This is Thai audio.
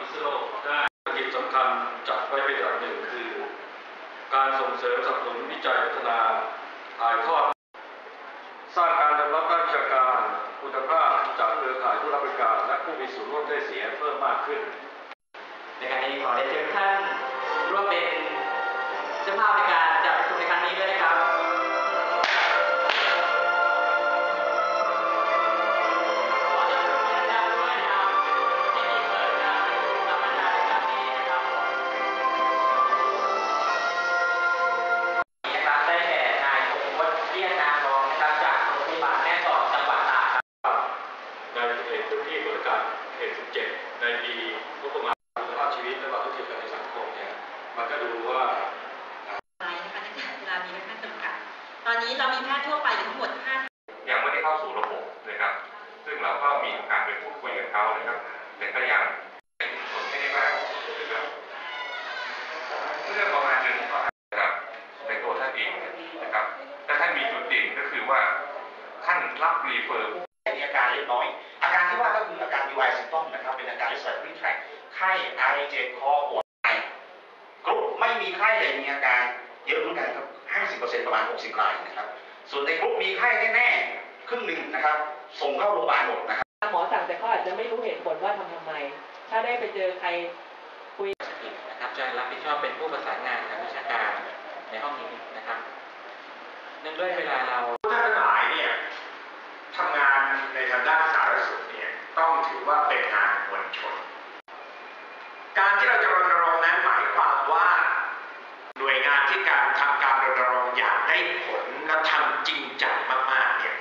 พิษโลกได้กิจสำคัญจัดไว้เป็นหลักหนึ่งคือ การส่งเสริมสนับสนุนวิจัยพัฒนาถ่ายทอด สร้างการรองรับด้านวิชาการคุณภาพจากเครือข่ายผู้รับบริการและผู้มีส่วนร่วมได้เสียเพิ่มมากขึ้น ในการนี้ขอได้เชิญท่านร่วมเป็นเจ้าภาพในการจัดากเวลามีค่อนข้างจำกัด ตอนนี้เรามีแพทย์ทั่วไปอยู่ทั้งหมด5ยังไม่ได้เข้าสู่ระบบนะครับ ซึ่งเราก็มีโอกาสไปพูดคุยกับเขานะครับ แต่ก็ยังเป็นผลไม่ได้มากนะครับเรื่องประมาณหนึ่งก็นะครับในตัวท่านเองนะครับแต่ท่านมีจุดเด่นก็คือว่าท่านรับรีเฟอร์มีอาการเล็กน้อย อาการที่ว่าก็คืออาการ UI symptom นะครับ เป็นอาการ respiratory tract ไข้ไอเจ็บคอปวดไอกรุ๊ปไม่มีไข้แต่มีอาการเยอะเหมือนกันครับ50% ประมาณ 60 รายนะครับ ส่วนในกรุ๊ปมีไข้แน่ๆครึ่งหนึ่งนะครับ ส่งเข้าโรงพยาบาลหมดนะครับ หมอสั่งแต่เขาอาจจะไม่รู้เหตุผลว่าทำทำไม ถ้าได้ไปเจอใครนะครับจะรับผิดชอบเป็นผู้ประสานงานทางวิชาการในห้องนี้นะครับเนื่องด้วยเวลาเราท่านทั้งหลายเนี่ยทำงานในทางด้านสาธารณสุขเนี่ยต้องถือว่าเป็นงานมวลชน การที่เราจะรณรง ให้ผลแล้วทำจริงจังมากๆเนี่ย